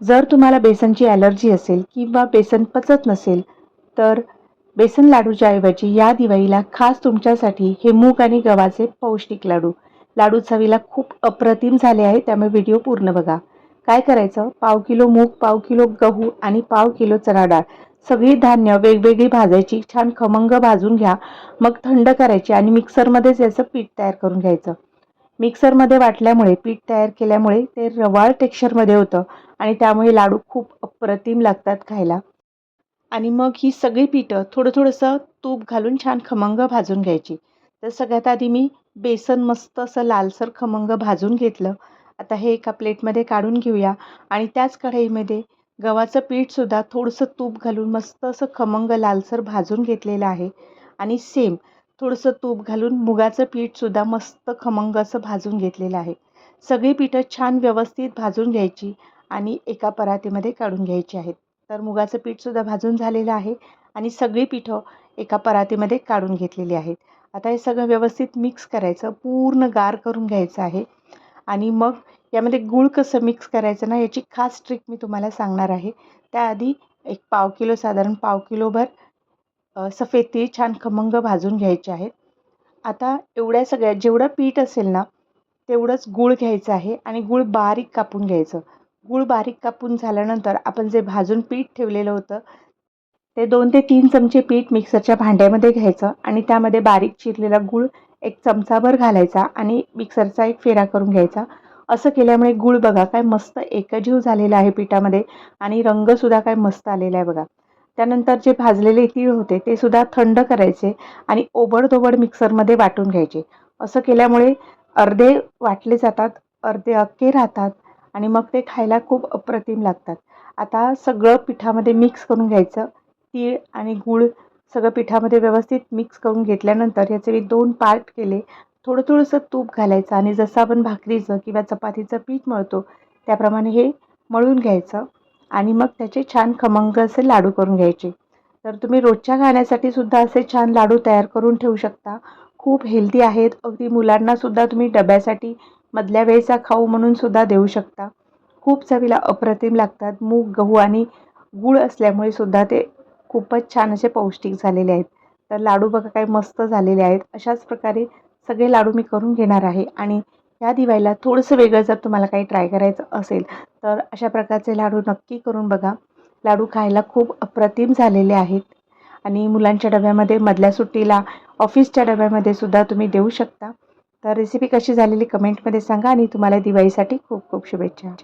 जर तुम्हाला बेसनची ॲलर्जी असेल किंवा बेसन पचत नसेल तर बेसन लाडूच्या ऐवजी या दिवाळीला खास तुमच्यासाठी हे मूग आणि गव्हाचे पौष्टिक लाडू. लाडू चवीला खूप अप्रतिम झाले आहे त्यामुळे व्हिडिओ पूर्ण बघा. काय करायचं? पाव किलो मूग पाव किलो गहू आणि पाव किलो चणा डाळ. सगळी धान्य वेगवेगळी भाजायची छान खमंग भाजून घ्या. मग थंड करायची आणि मिक्सरमध्येच याचं पीठ तयार करून घ्यायचं. मिक्सरमध्ये वाटल्यामुळे पीठ तयार केल्यामुळे ते रवाळ टेक्स्चरमध्ये होतं आणि त्यामुळे लाडू खूप अप्रतिम लागतात खायला. आणि मग ही सगळी पिठं थोडं थोडंसं तूप घालून छान खमंग भाजून घ्यायची. तर सगळ्यात आधी मी बेसन मस्त असं लालसर खमंग भाजून घेतलं. आता हे एका प्लेटमध्ये काढून घेऊया. आणि त्याच कढईमध्ये गव्हाचं पीठसुद्धा थोडंसं तूप घालून मस्त असं खमंग लालसर भाजून घेतलेलं आहे. आणि सेम थोडंसं तूप घालून मुगाचं पीठसुद्धा मस्त खमंग असं भाजून घेतलेलं आहे. सगळी पिठं छान व्यवस्थित भाजून घ्यायची आणि एका परातीमध्ये काढून घ्यायची आहेत. तर मुगाचं पीठसुद्धा भाजून झालेलं आहे आणि सगळी पिठं एका परातीमध्ये काढून घेतलेली आहेत. आता हे सगळं व्यवस्थित मिक्स करायचं पूर्ण गार करून घ्यायचं आहे. आणि मग यामध्ये गूळ कसं मिक्स करायचं ना याची खास ट्रिक मी तुम्हाला सांगणार आहे. त्याआधी एक पाव किलो साधारण पाव किलोभर सफेद तीळ छान खमंग भाजून घ्यायचे आहेत. आता एवढ्या सगळ्या जेवढं पीठ असेल ना तेवढंच गूळ घ्यायचं आहे आणि गूळ बारीक कापून घ्यायचं. गूळ बारीक कापून झाल्यानंतर आपण जे भाजून पीठ ठेवलेलं होतं ते दोन ते तीन चमचे पीठ मिक्सरच्या भांड्यामध्ये घ्यायचं आणि त्यामध्ये बारीक चिरलेला गूळ एक चमचाभर घालायचा आणि मिक्सरचा एक फेरा करून घ्यायचा. असं केल्यामुळे गूळ बघा काय मस्त एकजीव झालेला आहे पिठामध्ये आणि रंगसुद्धा काय मस्त आलेला आहे बघा. त्यानंतर जे भाजलेले तीळ होते ते सुद्धा थंड करायचे आणि ओबडधोबड मिक्सरमध्ये वाटून घ्यायचे. असं केल्यामुळे अर्धे वाटले जातात अर्धे अक्के राहतात आणि मग ते खायला खूप अप्रतिम लागतात. आता सगळं पिठामध्ये मिक्स करून घ्यायचं. तीळ आणि गूळ सगळं पिठामध्ये व्यवस्थित मिक्स करून घेतल्यानंतर याचे मी दोन पार्ट केले. थोडं थोडंसं तूप घालायचं आणि जसं आपण भाकरीचं किंवा चपातीचं पीठ मळतो त्याप्रमाणे हे मळून घ्यायचं. आणि मग त्याचे छान खमंग असे लाडू करून घ्यायचे. तर तुम्ही रोजच्या खाण्यासाठी सुद्धा असे छान लाडू तयार करून ठेवू शकता. खूप हेल्दी आहेत. अगदी मुलांनासुद्धा तुम्ही डब्यासाठी मधल्या वेळेचा खाऊ म्हणून सुद्धा देऊ शकता. खूप चवीला अप्रतिम लागतात. मूग गहू आणि गूळ असल्यामुळे सुद्धा ते खूपच छान असे पौष्टिक झालेले आहेत. तर लाडू बघा काय मस्त झालेले आहेत. अशाच प्रकारे सगळे लाडू मी करून घेणार आहे. आणि या दिवाळीला थोडंसं वेगळं जर तुम्हाला काही ट्राय करायचं असेल तर अशा प्रकारचे लाडू नक्की करून बघा. लाडू खायला खूप अप्रतिम झालेले आहेत. आणि मुलांच्या डब्यामध्ये मधल्या सुट्टीला ऑफिसच्या डब्यामध्ये सुद्धा तुम्ही देऊ शकता. तर रेसिपी कशी झालेली कमेंटमध्ये सांगा आणि तुम्हाला दिवाळीसाठी खूप खूप शुभेच्छा.